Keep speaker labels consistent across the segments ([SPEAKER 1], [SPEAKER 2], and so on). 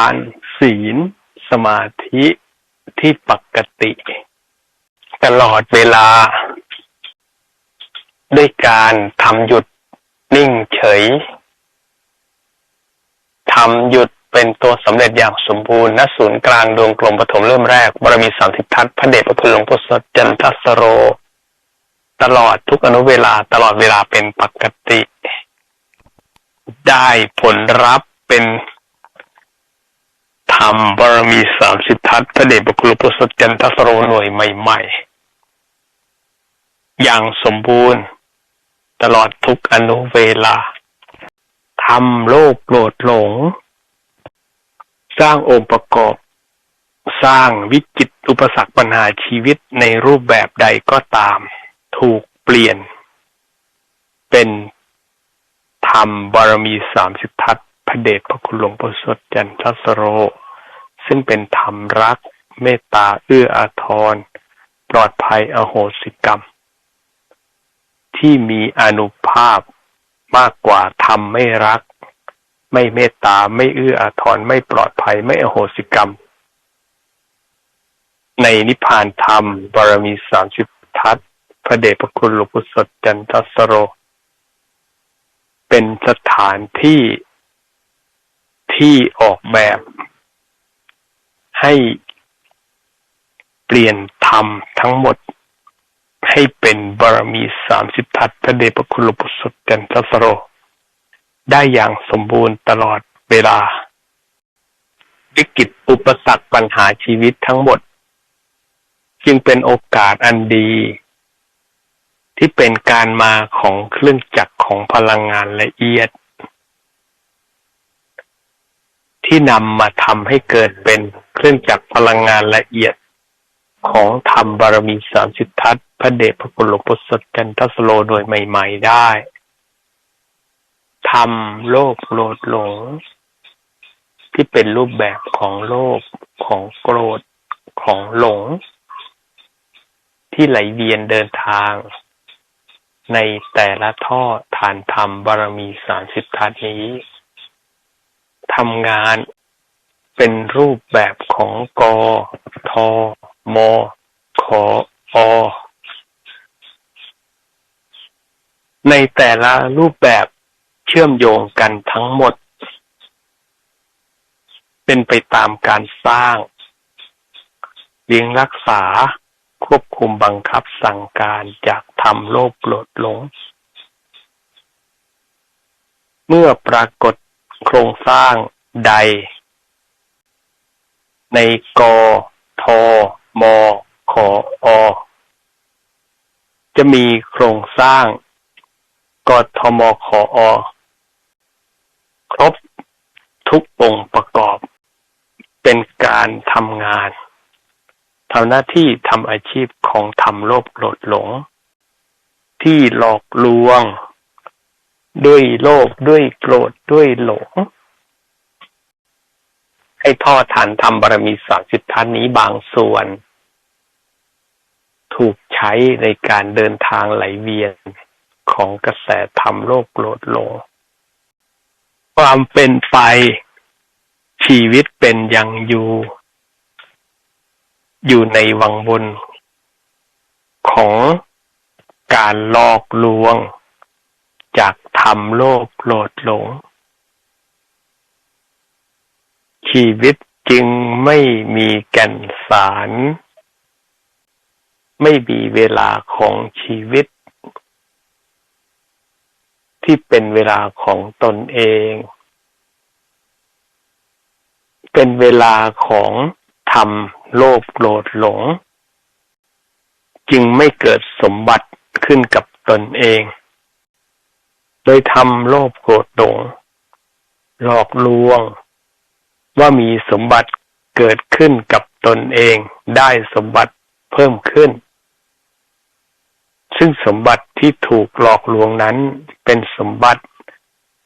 [SPEAKER 1] านศีล สมาธิที่ปกติ ตลอดเวลา ด้วยการทำหยุดนิ่งเฉยทำหยุดเป็นตัวสำเร็จอย่างสมบูรณ์ณศูนย์กลางดวงกลมปฐมเริ่มแรกบารมีสามสิบทัศน์พระเดชพระคุณหลวงพ่อสดจันทสโร ตลอดทุกอนุเวลาตลอดเวลาเป็นปกติ ได้ผลรับเป็น ธรรมบารมีสามสิบทัศน์พระเดชพระคุณหลวงพ่สดจันทสโรหน่วยใหม่ ๆ อย่างสมบูรณ์ ตลอดทุกอนุเวลาทำโลกโกรธหลง สร้างองค์ประกอบ สร้างวิกฤตอุปสรรคปัญหาชีวิตในรูปแบบใดก็ตาม ถูกเปลี่ยน เป็นธรรมบารมีสามสิบทัศน์พระเดชพระคุณหลวงพ่อสดจันทสโร ซึ่งเป็นธรรมรัก เมตตาเอื้ออาทร ปลอดภัยอโหสิกรรม ที่มีอนุภาพมากกว่าธรรมไม่รัก ไม่เมตตาไม่เอื้ออาทร ไม่ปลอดภัยไม่อโหสิกรรม ในนิพพานธรรมบารมีสามสิบทัศพระเดชพระคุณหลวงปู่สดจันทสโร เป็นสถานที่ที่ออกแบบ ให้เปลี่ยนธรรมทั้งหมดให้เป็นบารมีสามสิบทัศพระเดชพระคุณหลวงปู่สดจันทสโร ได้อย่างสมบูรณ์ตลอดเวลา วิกฤตอุปสรรคปัญหาชีวิตทั้งหมด จึงเป็นโอกาสอันดี ที่เป็นการมาของเครื่องจักรของพลังงานละเอียด ที่นำมาทำให้เกิดเป็นเครื่องจักรพลังงานละเอียดของธรรมบารมีสามสิบทัศพระเดชพระคุณหลวงพ่อสดจันทสโลโดยใหม่ ๆ ได้ทำโลภโกรธหลง ที่เป็นรูปแบบของโลภของโกรธของหลง ที่ไหลเวียนเดินทาง ในแต่ละท่อฐานธรรมบารมีสามสิบทัศนี้ ทำงาน เป็นรูปแบบของกอทอมอขออในแต่ละรูปแบบเชื่อมโยงกันทั้งหมด เป็นไปตามการสร้าง เลี้ยงรักษาควบคุมบังคับสั่งการจากธรรมโลภโกรธหลง เมื่อปรากฏ โครงสร้างใด ในกทมขออ จะมีโครงสร้างกทมขออ ครบทุกองค์ประกอบ เป็นการทำงานทำหน้าที่ทำอาชีพของทำโลภโกรธหลง ที่หลอกลวง ด้วยโลภด้วยโกรธด้วยหลงให้ทอดฐานทำบารมีสามสิบท่านนี้บางส่วน ถูกใช้ในการเดินทางไหลเวียนของกระแสธรรมโลกโกรธหลงความเป็นไปชีวิตเป็นยังอยู่ อยู่ในวังบนของการหลอกลวง จากธรรมโลกโกรธหลง ชีวิตจึงไม่มีแก่นสาร ไม่มีเวลาของชีวิต ที่เป็นเวลาของตนเอง เป็นเวลาของทำโลภโกรธหลง จึงไม่เกิดสมบัติขึ้นกับตนเอง โดยทำโลภโกรธหลงหลอกลวง ว่ามีสมบัติเกิดขึ้นกับตนเองได้สมบัติเพิ่มขึ้น ซึ่งสมบัติที่ถูกหลอกลวงนั้นเป็นสมบัติ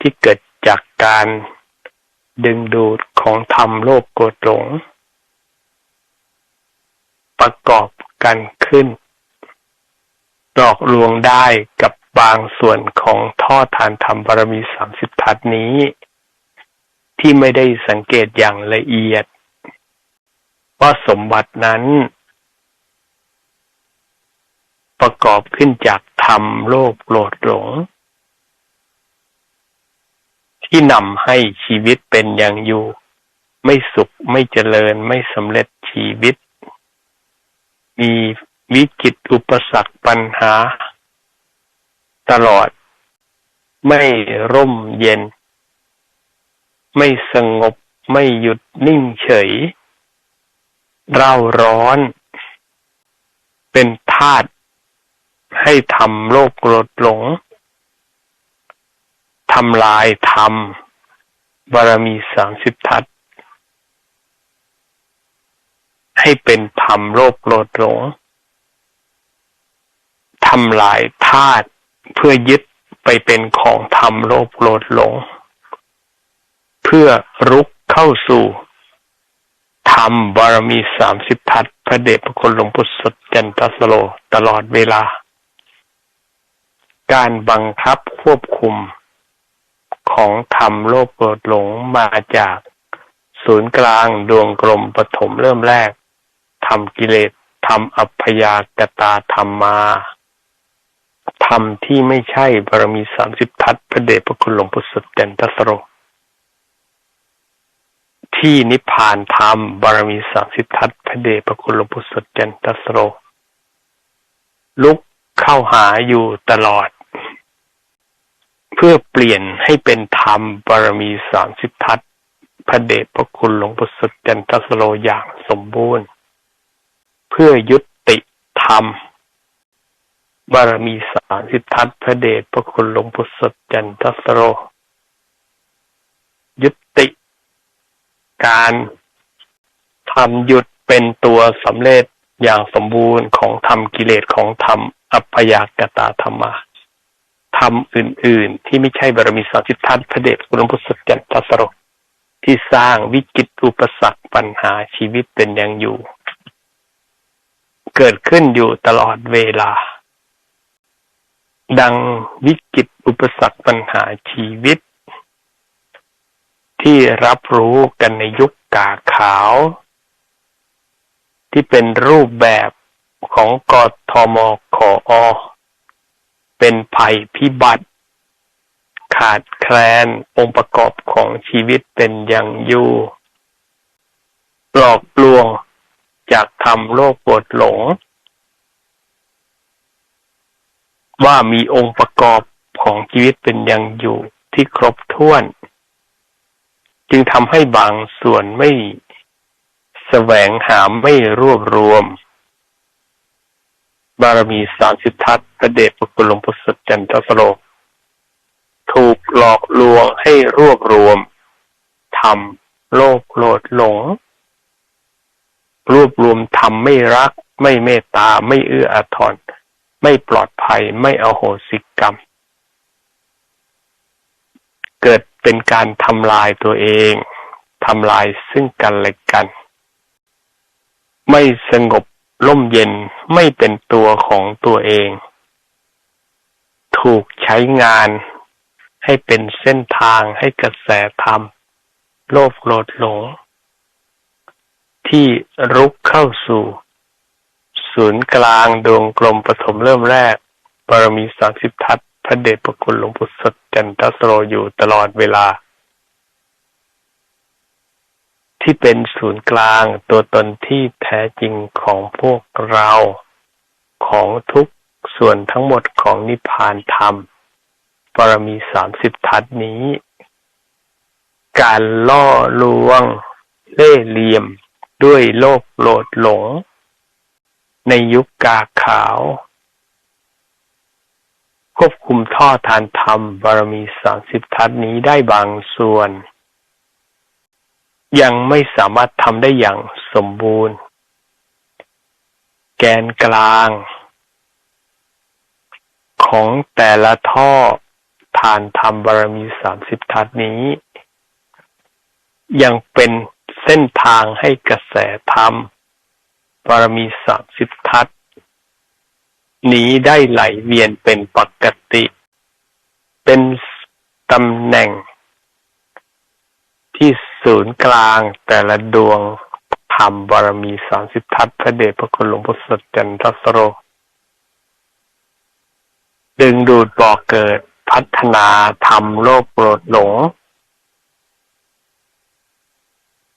[SPEAKER 1] ที่เกิดจากการดึงดูดของธรรมโลกโกรธหลง ประกอบกันขึ้น หลอกลวงได้กับ บางส่วนของท่อทานธรรมบารมีสามสิบทัศนี้ ที่ไม่ได้สังเกตอย่างละเอียด ว่าสมบัตินั้น ประกอบขึ้นจากธรรมโลภโกรธหลง ที่นำให้ชีวิตเป็นอย่างอยู่ ไม่สุขไม่เจริญไม่สำเร็จชีวิต มีวิกฤตอุปสรรคปัญหา ตลอด ไม่ร่มเย็น ไม่สงบไม่หยุดนิ่งเฉยเร่าร้อน เป็นธาตุให้ทำโลกโกรธหลงทำลายธรรมบารมีสามสิบทัศให้เป็นธรรมโลกโกรธหลงทำลายธาตุ เพื่อยึดไปเป็นของธรรมโลภโกรธหลง เพื่อรุกเข้าสู่ธรรมบารมีสามสิบทัศพระเดชพระคุณหลวงพุทธสดจันทสโลตลอดเวลา การบังคับควบคุมของธรรมโลภโกรธหลงมาจากศูนย์กลางดวงกลมปฐมเริ่มแรกทำกิเลสทำอัพยากตาธรรมมา ธรรมที่ไม่ใช่บารมีสามสิบทัศพระเดชพระคุณหลวงพุทธสดจันทสโร ที่นิพพานธรรมบารมีสามสิบทัศพระเดชพระคุณหลวงพุทธสดจันทสโร ลุกเข้าหาอยู่ตลอด เพื่อเปลี่ยนให้เป็นธรรมบารมีสามสิบทัศพระเดชพระคุณหลวงพุทธสดจันทสโรอย่างสมบูรณ์ เพื่อยุติธรรม บารมีสามสิทธัตพระเดชพระคุณหลวงพุทธจันทสโร ยุติ การทำหยุดเป็นตัวสำเร็จอย่างสมบูรณ์ของธรรมกิเลสของธรรมอัพยากตาธรรมะธรรมอื่น ๆ ที่ไม่ใช่บารมีสามสิทธัตพระเดชคุณหลวงพุทธจันทสโร ที่สร้างวิกฤตอุปสรรคปัญหาชีวิตเป็นอย่างอยู่ เกิดขึ้นอยู่ตลอดเวลา ดังวิกฤตอุปสรรคปัญหาชีวิต ที่รับรู้กันในยุคกาขาว ที่เป็นรูปแบบของกทมขออ เป็นภัยพิบัติ ขาดแคลนองค์ประกอบของชีวิตเป็นอย่างยู่หลอกลวงจากทำโลกปวดหลง ว่ามีองค์ประกอบของชีวิตเป็นอย่างอยู่ที่ครบถ้วน จึงทำให้บางส่วนไม่แสวงหาไม่รวบรวม บารมีสามสิทธัตพระเดชพระคุณหลวงพุทธจันทสโลถูกหลอกลวงให้รวบรวมทำโลกโลดหลง รวบรวมทำไม่รักไม่เมตตาไม่เอื้ออาทร ไม่ปลอดภัยไม่อโหสิกรรม เกิดเป็นการทำลายตัวเองทำลายซึ่งกันและกัน ไม่สงบร่มเย็นไม่เป็นตัวของตัวเอง ถูกใช้งานให้เป็นเส้นทางให้กระแสธรรม โลภโกรธหลง ที่รุกเข้าสู่ ศูนย์กลางดวงกลมปฐมเริ่มแรก บารมีสามสิบทัศพระเดชพระคุณหลวงพุทธจันทสโรอยู่ตลอดเวลา ที่เป็นศูนย์กลางตัวตนที่แท้จริงของพวกเราของทุกส่วนทั้งหมดของนิพพานธรรมบารมีสามสิบทัศนี้ การล่อลวง เล่เหลี่ยม ด้วยโลกโลดหลง ในยุคกาขาว ควบคุมท่อทานธรรมบารมีสามสิบทัศนี้ได้บางส่วน ยังไม่สามารถทำได้อย่างสมบูรณ์ แกนกลาง ของแต่ละท่อทานธรรมบารมีสามสิบทัศนี้ ยังเป็นเส้นทางให้กระแสธรรม บารมีสามสิบทัศนี้ได้ไหลเวียนเป็นปกติ เป็นตำแหน่ง ที่ศูนย์กลางแต่ละดวงธรรมบารมีสามสิบทัศพระเดชพระคุณหลวงพ่อสดจันทสโร ดึงดูดบ่อเกิดพัฒนาธรรมโลกโกรธหลง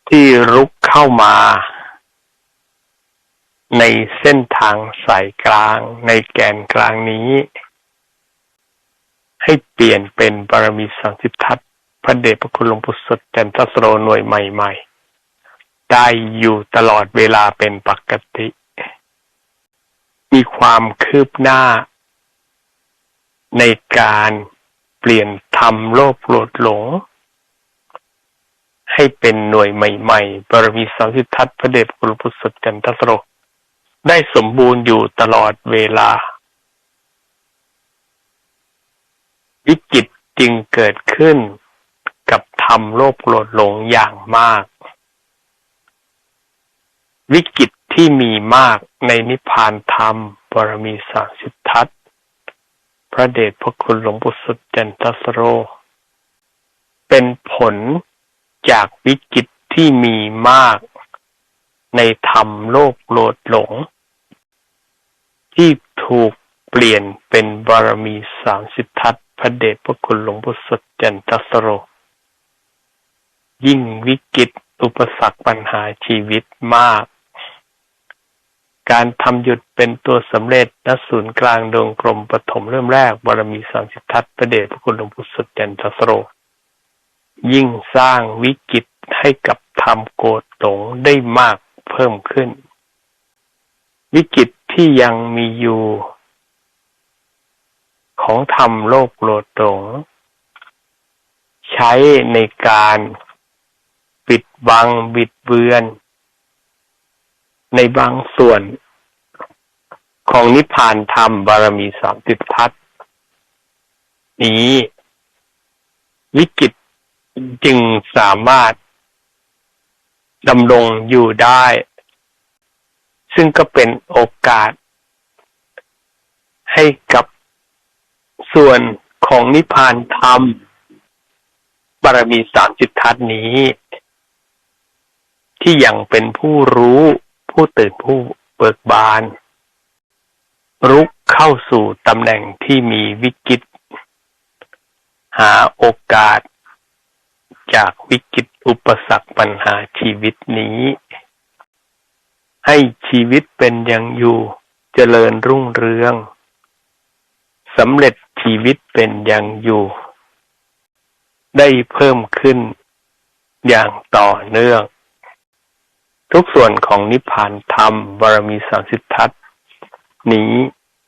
[SPEAKER 1] ที่รุกเข้ามา ในเส้นทางสายกลางในแกนกลางนี้ ให้เปลี่ยนเป็นบารมีสามสิบทัศพระเดชพระคุณหลวงปู่สดจันทสโรหน่วยใหม่ๆ ได้อยู่ตลอดเวลาเป็นปกติ มีความคืบหน้า ในการเปลี่ยนธรรมโลภโกรธหลง ให้เป็นหน่วยใหม่ ๆ บารมีสามสิบทัศพระเดชพระคุณหลวงปู่สดจันทสโร ได้สมบูรณ์อยู่ตลอดเวลา วิกฤตจึงเกิดขึ้นกับธรรมโลภโกรธหลงอย่างมาก วิกฤตที่มีมากในนิพพานธรรมบารมีสามสิบทัศน์พระเดชพระคุณหลวงปู่สุดจันทสโร เป็นผลจากวิกฤตที่มีมากในธรรมโลภโกรธหลง ที่ถูกเปลี่ยนเป็นบารมีสามสิบทัศพระเดชพระคุณหลวงปู่สุดจันทสโร ยิ่งวิกฤตอุปสรรคปัญหาชีวิตมาก การทำหยุดเป็นตัวสำเร็จณศูนย์กลางดวงกลมปฐมเริ่มแรกบารมีสามสิบทัศพระเดชพระคุณหลวงปู่สุดจันทสโร ยิ่งสร้างวิกฤตให้กับธรรมโกรธหลงได้มากเพิ่มขึ้น วิกฤต ที่ยังมีอยู่ ของธรรมโลกโกรธหลงใช้ในการปิดบังบิดเบือน ในบางส่วนของนิพพานธรรมบารมีสามสิบทัศน์นี้ วิกฤตจึงสามารถดำรงอยู่ได้ ซึ่งก็เป็นโอกาส ให้กับส่วนของนิพพานธรรม บารมีสามสิบทัศน์นี้ ที่ยังเป็นผู้รู้ผู้ตื่นผู้เบิกบาน รุกเข้าสู่ตำแหน่งที่มีวิกฤต หาโอกาสจากวิกฤตอุปสรรคปัญหาชีวิตนี้ ให้ชีวิตเป็นอย่างอยู่เจริญรุ่งเรืองสำเร็จชีวิตเป็นอย่างอยู่ ได้เพิ่มขึ้นอย่างต่อเนื่อง ทุกส่วนของนิพพานธรรมบารมีสามสิบทัศน์นี้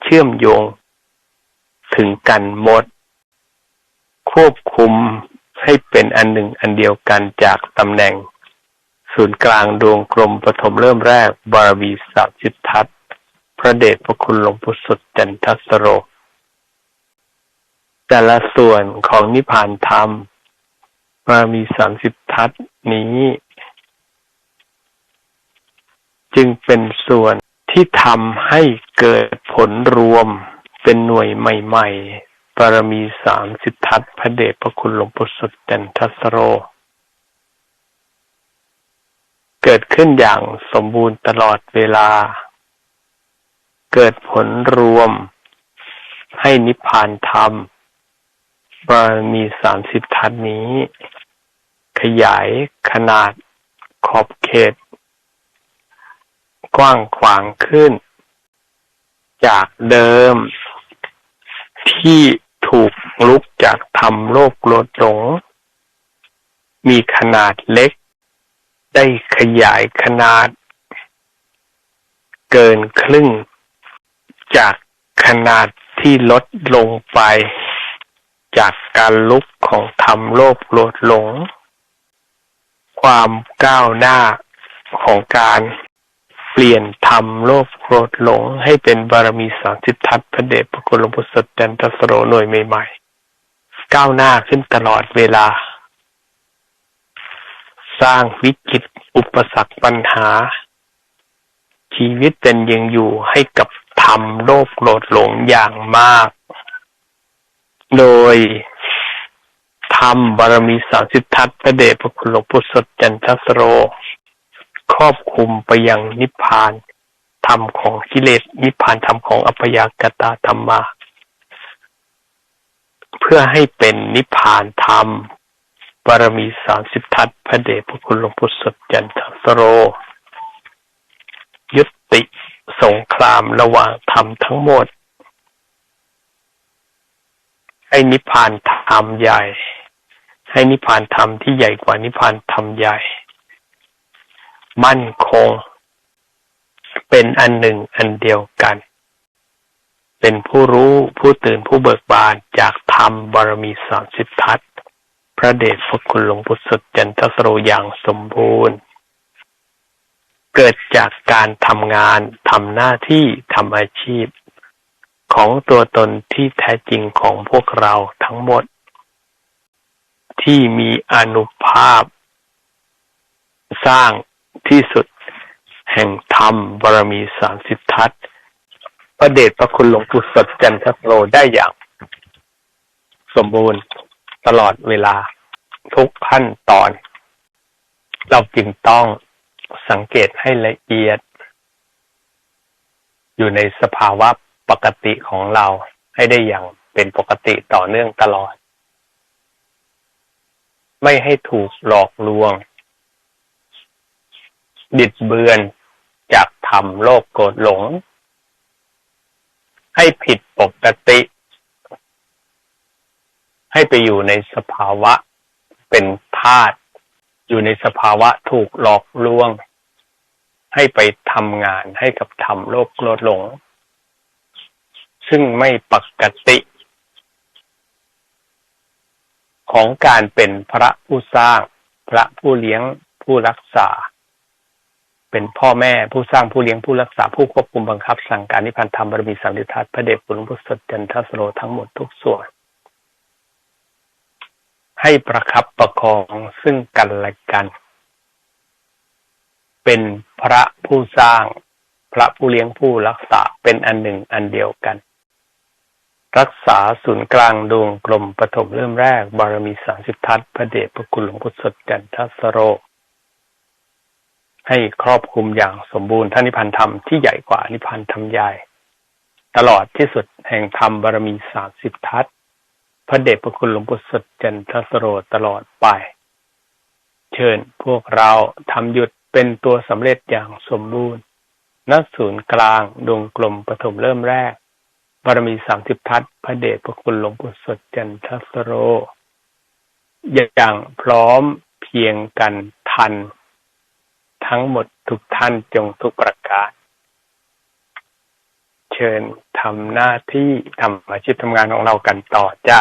[SPEAKER 1] เชื่อมโยง ถึงกันหมด ควบคุมให้เป็นอันหนึ่งอันเดียวกันจากตำแหน่ง ศูนย์กลางดวงกลมปฐมเริ่มแรก บารมีสามสิบทัศพระเดชพระคุณหลวงปู่สุดจันทสโร แต่ละส่วนของนิพพานธรรมบารมีสามสิบทัศน์นี้ จึงเป็นส่วนที่ทำให้เกิดผลรวมเป็นหน่วยใหม่ ๆ บารมีสามสิบทัศพระเดชพระคุณหลวงปู่สุดจันทสโร เกิดขึ้นอย่างสมบูรณ์ตลอดเวลา เกิดผลรวม ให้นิพพานธรรมบารมีสามสิบทัศน์นี้ ขยายขนาดขอบเขต กว้างขวางขึ้น จากเดิม ที่ถูกลุกจากธรรมโลกโลดหลง มีขนาดเล็ก ได้ขยายขนาด เกินครึ่ง จากขนาดที่ลดลงไป จากการลุกของธรรมโลภโลดหลง ความก้าวหน้าของการเปลี่ยนธรรมโลภโกรธหลง ให้เป็นบารมีสามสิบทัศพระเดชพระคุณหลวงพ่อสดจันทสโรหน่วยใหม่ๆ ก้าวหน้าขึ้นตลอดเวลา สร้างวิกฤตอุปสรรคปัญหา ชีวิตเป็นยังอยู่ให้กับธรรมโลภโกรธหลงอย่างมาก โดยทธรรมบารมีสามสิบทัศน์พระเดชพระคุณหลวงปู่สดจันทสโร ครอบคลุมไปยังนิพพานธรรมของกิเลสนิพพานธรรมของอัพยากตาธรรมา เพื่อให้เป็นนิพพานธรรม บารมีสามสิบทัศพระเดชพระคุณหลวงปู่สดจันทสโร ยุติสงครามระหว่างธรรมทั้งหมด ให้นิพพานธรรมใหญ่ ให้นิพพานธรรมที่ใหญ่กว่านิพพานธรรมใหญ่ มั่นคง เป็นอันหนึ่งอันเดียวกัน เป็นผู้รู้ผู้ตื่นผู้เบิกบานจากธรรมบารมีสามสิบทัศน์ พระเดชพระคุณหลวงปู่สดจันทสโรอย่างสมบูรณ์ เกิดจากการทำงานทำหน้าที่ทำอาชีพ ของตัวตนที่แท้จริงของพวกเราทั้งหมด ที่มีอนุภาพ สร้างที่สุดแห่งธรรมบารมีสามสิบทัศพระเดชพระคุณหลวงปู่สดจันทสโรได้อย่าง สมบูรณ์ ตลอดเวลาทุกขั้นตอน เราจึงต้องสังเกตให้ละเอียด อยู่ในสภาวะปกติของเราให้ได้อย่างเป็นปกติต่อเนื่องตลอด ไม่ให้ถูกหลอกลวง บิดเบือนจากธรรมโลกโกรธหลง ให้ผิดปกติ ให้ไปอยู่ในสภาวะเป็นธาตุอยู่ในสภาวะถูกหลอกลวง ให้ไปทำงานให้กับธรรมโลกโกรธหลง ซึ่งไม่ปกติ ของการเป็นพระผู้สร้าง พระผู้เลี้ยงผู้รักษา เป็นพ่อแม่ผู้สร้างผู้เลี้ยงผู้รักษาผู้ควบคุมบังคับ สั่งการนิพพานธรรมบารมีสัมฤทธัตพระเดชคุณพุทธสดจันทสโรทั้งหมดทุกส่วน ให้ประคับประคองซึ่งกันและกัน เป็นพระผู้สร้าง พระผู้เลี้ยงผู้รักษาเป็นอันหนึ่งอันเดียวกัน รักษาศูนย์กลางดวงกลมปฐมเริ่มแรก บารมีสามสิบทัศพระเดชพระคุณหลวงพุทธสดจันทัสโร ให้ครอบคลุมอย่างสมบูรณ์ท่านิพพานธรรมที่ใหญ่กว่านิพพานธรรมใหญ่ ตลอดที่สุดแห่งธรรมบารมีสามสิบทัศ พระเดชพระคุณหลวงปู่สดจันทสโรตลอดไป เชิญพวกเราทำหยุดเป็นตัวสำเร็จอย่างสมบูรณ์ณศูนย์กลางดวงกลมปฐมเริ่มแรกบารมีสามสิบทัศพระเดชพระคุณหลวงปู่สดจันทสโร อย่างพร้อมเพียงกันทัน ทั้งหมดทุกท่านจงทุกประการ เชิญทำหน้าที่ทำอาชีพทำงานของเรากันต่อจ้า